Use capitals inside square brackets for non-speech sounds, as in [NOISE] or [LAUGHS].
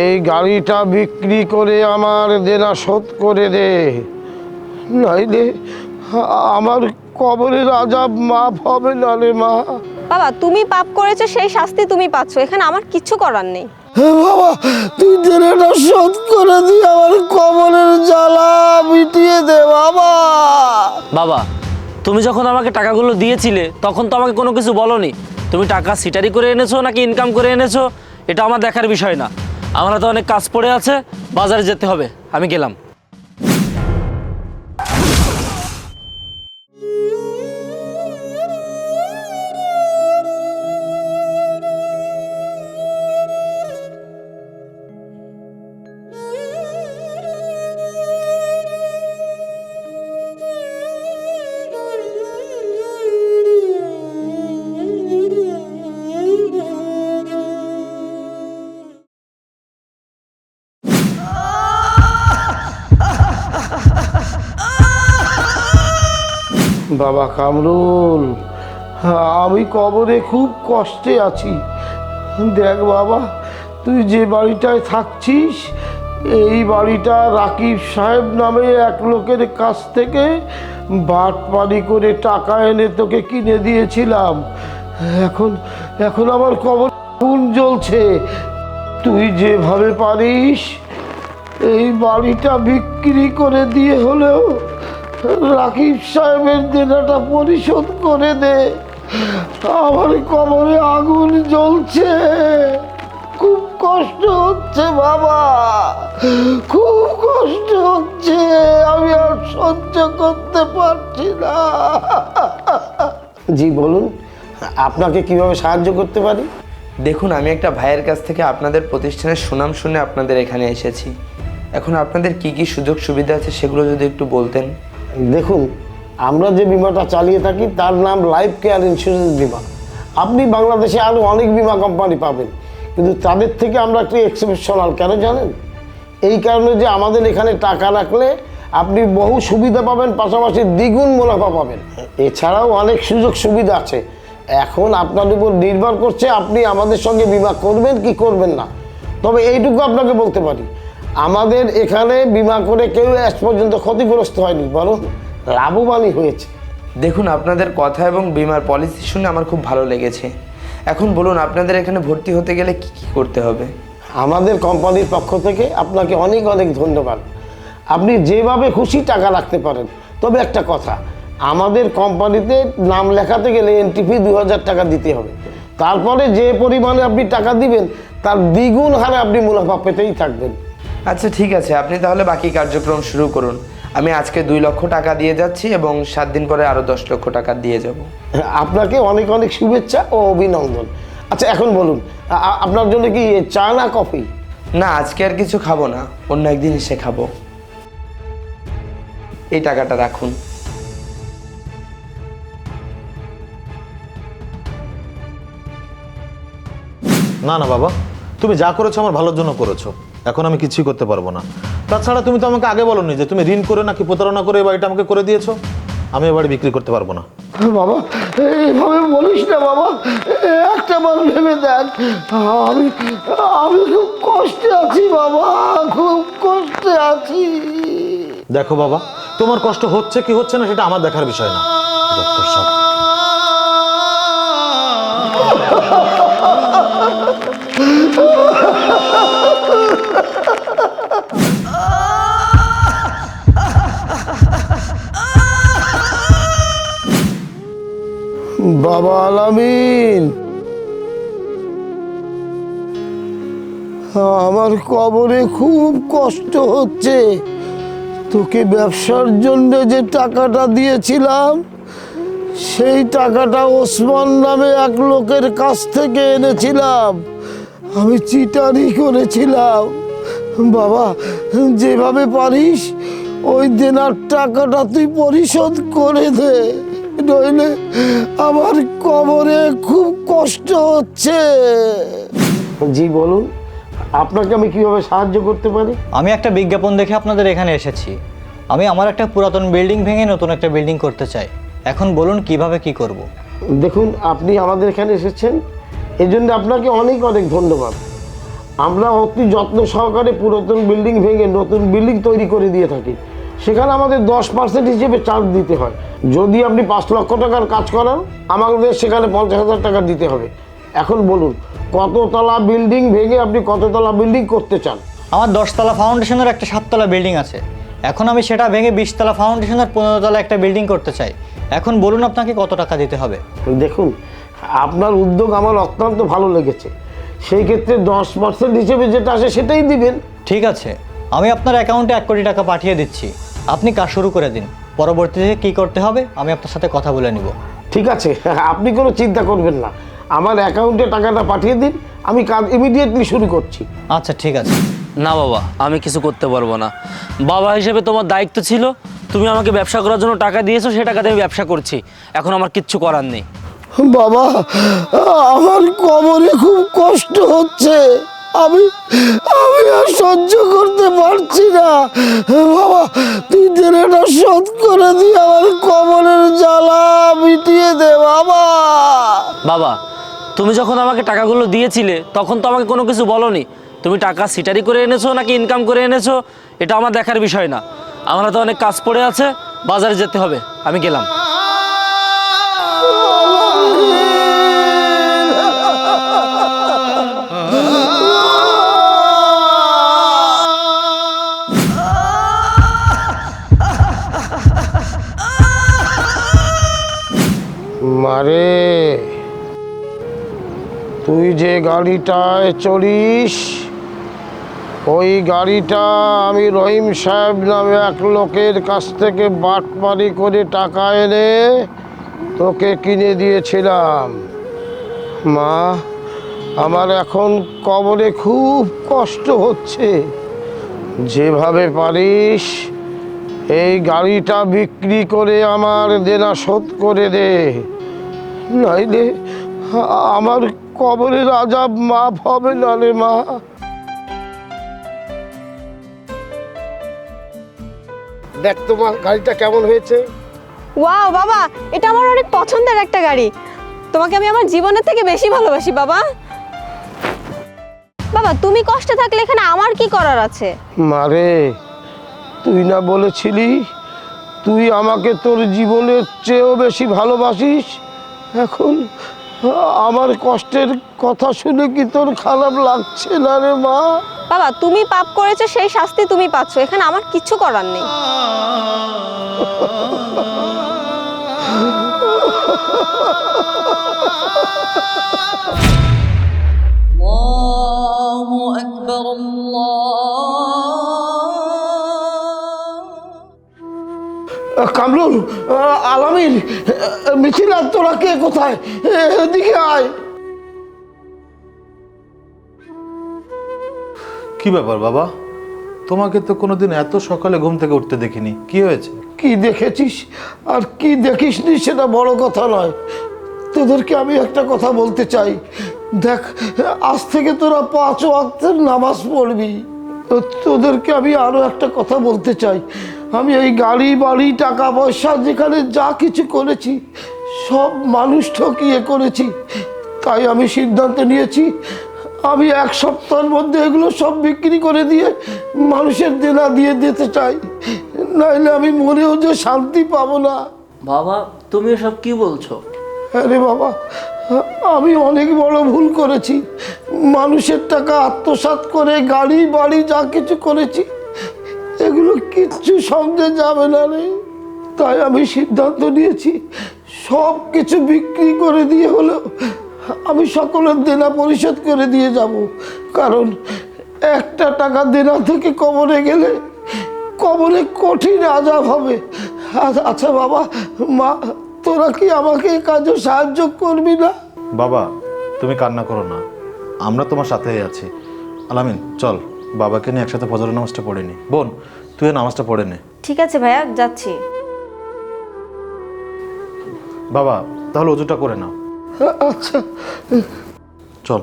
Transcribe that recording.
এই গাড়িটা বিক্রি করে আমার দেনা শোধ করে দে। নইলে আমার কবরের আজাব মাফ হবে না রে মা। বাবা তুমি পাপ করেছ সেই শাস্তি তুমি পাচ্ছ। এখানে আমার কিচ্ছু করার নেই। হে বাবা তুই দেনাটা শোধ করে দিয়ে আমার কবরের জ্বালা মিটিয়ে দে বাবা। বাবা তুমি যখন আমাকে টাকাগুলো দিয়েছিলে তখন তো আমাকে কোনো কিছু বলনি। তুমি টাকা সিটারি করে এনেছো নাকি ইনকাম করে এনেছো? এটা আমার দেখার বিষয় না। আমার তো অনেক কাজ পড়ে আছে বাজারে যেতে হবে। আমি গেলাম। বাবা কামরুল, আমি কবরে খুব কষ্টে আছি। দেখ বাবা, তুই যে বাড়িটায় থাকছিস, এই বাড়িটা রাকিব সাহেব নামে এক লোকের কাছ থেকে বাটপাড়ি করে টাকা এনে তোকে কিনে দিয়েছিলাম। এখন এখন আমার কবর খুন জ্বলছে। তুই যেভাবে পারিস, এই বাড়িটা বিক্রি করে দিয়ে হলেও রাকিব সাহেবের দেনাটা পরিশোধ করে দে। আমার কবরে আগুন জ্বলছে। খুব কষ্ট হচ্ছে বাবা। খুব কষ্ট হচ্ছে। আমি আর সহ্য করতে পারছি না। জি বলুন আপনাকে কীভাবে সাহায্য করতে পারি? দেখুন আমি একটা ভাইয়ের কাছ থেকে আপনাদের প্রতিষ্ঠানের সুনাম শুনে আপনাদের এখানে এসেছি। এখন আপনাদের কি কি সুযোগ সুবিধা আছে সেগুলো যদি একটু বলতেন। দেখুন, আমরা যে বিমাটা চালিয়ে থাকি, তার নাম লাইফ কেয়ার ইন্স্যুরেন্স বিমা। আপনি বাংলাদেশে আরও অনেক বিমা কোম্পানি পাবেন, কিন্তু তাদের থেকে আমরা একটু এক্সেপশনাল কেন জানেন? এই কারণে যে আমাদের এখানে টাকা রাখলে আপনি বহু সুবিধা পাবেন, পাশাপাশি দ্বিগুণ মুনাফা পাবেন। এছাড়াও অনেক সুযোগ সুবিধা আছে। এখন আপনার উপর নির্ভর করছে আপনি আমাদের সঙ্গে বিমা করবেন কি করবেন না। তবে এইটুকু আপনাকে বলতে পারি আমাদের এখানে বিমা করে কেউ আজ পর্যন্ত ক্ষতিগ্রস্ত হয়নি বরং লাভবানই হয়েছে। দেখুন আপনাদের কথা এবং বিমার পলিসি শুনে আমার খুব ভালো লেগেছে। এখন বলুন আপনাদের এখানে ভর্তি হতে গেলে কি কি করতে হবে? আমাদের কোম্পানির পক্ষ থেকে আপনাকে অনেক অনেক ধন্যবাদ। আপনি যেভাবে খুশি টাকা রাখতে পারেন তবে একটা কথা আমাদের কোম্পানিতে নাম লেখাতে গেলে এন্ট্রি ফি দু হাজার টাকা দিতে হবে। তারপরে যে পরিমাণে আপনি টাকা দিবেন তার দ্বিগুণ হারে আপনি মুনাফা পেতেই থাকবেন। আচ্ছা ঠিক আছে। আপনি তাহলে বাকি কার্যক্রম শুরু করুন। আমি আজকে দুই লক্ষ টাকা দিয়ে যাচ্ছি এবং সাত দিন পরে আরও দশ লক্ষ টাকা দিয়ে যাব। আপনাকে অনেক অনেক শুভেচ্ছা ও অভিনন্দন। আচ্ছা এখন বলুন আপনার জন্য কি চা না কফি? না আজকে আর কিছু খাব না। অন্য একদিন এসে খাব। এই টাকাটা রাখুন। না না বাবা। তুমি যা করেছ আমার ভালোর জন্য করেছ। এখন আমি কিছুই করতে পারব না। তাছাড়া তুমি তো আমাকে আগে বলোনি যে তুমি ঋণ করে নাকি প্রতারণা করে এই বাড়িটা আমাকে করে দিয়েছ। আমি এ বাড়ি বিক্রি করতে পারব না। বাবা এইভাবে বলিস না বাবা। একটা বার ভেবে দেখ। আমি আমি খুব কষ্টে আছি বাবা খুব কষ্টে আছি। দেখো বাবা তোমার কষ্ট হচ্ছে কি হচ্ছে না সেটা আমার দেখার বিষয় না সব। বাবা আলামিন। আমার কবরে খুব কষ্ট হচ্ছে। তোকে ব্যবসার জন্য যে টাকাটা দিয়েছিলাম, সেই টাকাটা ওসমান নামে এক লোকের কাছ থেকে এনেছিলাম। আমি চিটারি করেছিলাম। বাবা, যেভাবে পারিস, ওই দেনার টাকাটা তুই পরিশোধ করে দে। নইলে আমার কবরে খুব কষ্ট হচ্ছে। জি বলুন আপনাকে আমি কীভাবে সাহায্য করতে পারি? আমি একটা বিজ্ঞাপন দেখে আপনাদের এখানে এসেছি। আমি আমার একটা পুরাতন বিল্ডিং ভেঙে নতুন একটা বিল্ডিং করতে চাই। এখন বলুন কীভাবে কি করব। দেখুন আপনি আমাদের এখানে এসেছেন। এই জন্য আপনাকে অনেক অনেক ধন্যবাদ। আমরা অতি যত্ন সহকারে পুরাতন বিল্ডিং ভেঙে নতুন বিল্ডিং তৈরি করে দিয়ে থাকি। সেখানে আমাদের দশ পার্সেন্ট হিসেবে চার্জ দিতে হয়। যদি আপনি পাঁচ লক্ষ টাকার কাজ করেন আমাদের সেখানে পঞ্চাশ হাজার টাকা দিতে হবে। এখন বলুন কততলা বিল্ডিং ভেঙে আপনি কততলা বিল্ডিং করতে চান? আমার দশতলা ফাউন্ডেশনের একটা সাততলা বিল্ডিং আছে। এখন আমি সেটা ভেঙে বিশতলা ফাউন্ডেশনের পনেরোতলা একটা বিল্ডিং করতে চাই। এখন বলুন আপনাকে কত টাকা দিতে হবে? দেখুন আপনার উদ্যোগ আমার অত্যন্ত ভালো লেগেছে। সেই ক্ষেত্রে দশ পার্সেন্ট হিসেবে যেটা আসে সেটাই দিবেন। ঠিক আছে আমি আপনার অ্যাকাউন্টে এক কোটি টাকা পাঠিয়ে দিচ্ছি। আপনি কাজ শুরু করে দিন। পরবর্তীতে কী করতে হবে আমি আপনার সাথে কথা বলে নিব। ঠিক আছে [LAUGHS] আপনি কোনো চিন্তা করবেন না। আমার অ্যাকাউন্টে টাকাটা পাঠিয়ে দিন আমি কাজ ইমিডিয়েটলি শুরু করছি। আচ্ছা ঠিক আছে। না বাবা আমি কিছু করতে পারব না। বাবা হিসেবে তোমার দায়িত্ব ছিল তুমি আমাকে ব্যবসা করার জন্য টাকা দিয়েছ সে টাকাতে আমি ব্যবসা করছি। এখন আমার কিচ্ছু করার নেই। বাবা আমার কবরে খুব কষ্ট হচ্ছে। আমি আমি আর সহ্য করতে পারছি না। বাবা তুই দেনাটা শোধ করে দিয়ে আমার কবরের জ্বালা মিটিয়ে দে, বাবা। বাবা, তুমি যখন আমাকে টাকাগুলো দিয়েছিলে, তখন তো আমাকে কোনো কিছু বলনি। তুমি টাকা সিটারি করে এনেছো নাকি ইনকাম করে এনেছো, এটা আমার দেখার বিষয় না। আমার তো অনেক কাজ পড়ে আছে, বাজারে যেতে হবে। আমি গেলাম। গাড়িটায় চলিস। ওই গাড়িটা আমি রহিম সাহেব নামে এক লোকের কাছ থেকে বাটপারি করে টাকা এনে তোকে কিনে দিয়েছিলাম। মা, আমার এখন কবরে খুব কষ্ট হচ্ছে। যেভাবে পারিস, এই গাড়িটা বিক্রি করে আমার দেনা শোধ করে দে। নাইলে আমার কবরের আজাব মাফ হবে না রে মা। দেখ তোমার গাড়িটা কেমন হয়েছে। ওয়াও বাবা এটা আমার অনেক পছন্দের একটা গাড়ি। তোমাকে আমি আমার জীবনের থেকে বেশি ভালোবাসি বাবা। বাবা তুমি কষ্টে থাকলে এখানে আমার কি করার আছে? মারে তুই না বলেছিলি তুই আমাকে তোর জীবনের চেয়েও বেশি ভালোবাসিস। এখন আমার কষ্টের কথা শুনে কি তোর খারাপ লাগছে না রে মা? বাবা তুমি পাপ করেছ সেই শাস্তি তুমি পাচ্ছ। এখানে আমার কিছু করার নেই। [LAUGHS] কামরুল আলামিন আর তোরা কে কোথায়? এদিকে আয়। কি ব্যাপার বাবা? তোমাকে তো কোনোদিন এত সকালে ঘুম থেকে উঠতে দেখিনি। কি হয়েছে? কি দেখেছিস? আর কি দেখিসনি সেটা বড় কথা নয়। তোদেরকে আমি একটা কথা বলতে চাই। দেখ আজ থেকে তোরা পাঁচ ওয়াক্তের নামাজ পড়বি। তোদেরকে আমি আরও একটা কথা বলতে চাই। আমি এই গাড়ি বাড়ি টাকা পয়সা যেখানে যা কিছু করেছি সব মানুষ ঠকিয়ে করেছি। তাই আমি সিদ্ধান্ত নিয়েছি আমি এক সপ্তাহের মধ্যে এগুলো সব বিক্রি করে দিয়ে মানুষের দেনা দিয়ে দিতে চাই। নাইলে আমি মনেও যে শান্তি পাবো না। বাবা তুমি এসব কি বলছো? আরে বাবা আমি অনেক বড় ভুল করেছি। মানুষের টাকা আত্মসাৎ করে গাড়ি বাড়ি যা কিছু করেছি এগুলো কিচ্ছু সঙ্গে যাবে না রে। তাই আমি সিদ্ধান্ত নিয়েছি, সব কিছু বিক্রি করে দিয়ে হলো আমি সকলের দেনা পরিশোধ করে দিয়ে যাব। কারণ একটা টাকা দেনা থেকে কবরে গেলে কবরে কঠিন আজাব হবে। আচ্ছা বাবা, মা, তোরা কি আমাকে কাজে সাহায্য করবি না? বাবা, তুমি কান্না করো না। আমরা তোমার সাথেই আছি। আলামিন, চল। বাবাকে নিয়ে একসাথে ফজর নামাজটা পড়েনি বোন তুই নামাজটা পড়ে নে। ঠিক আছে ভাইয়া যাচ্ছি। বাবা তাহলে অজুটা করে নাও। আচ্ছা। চল।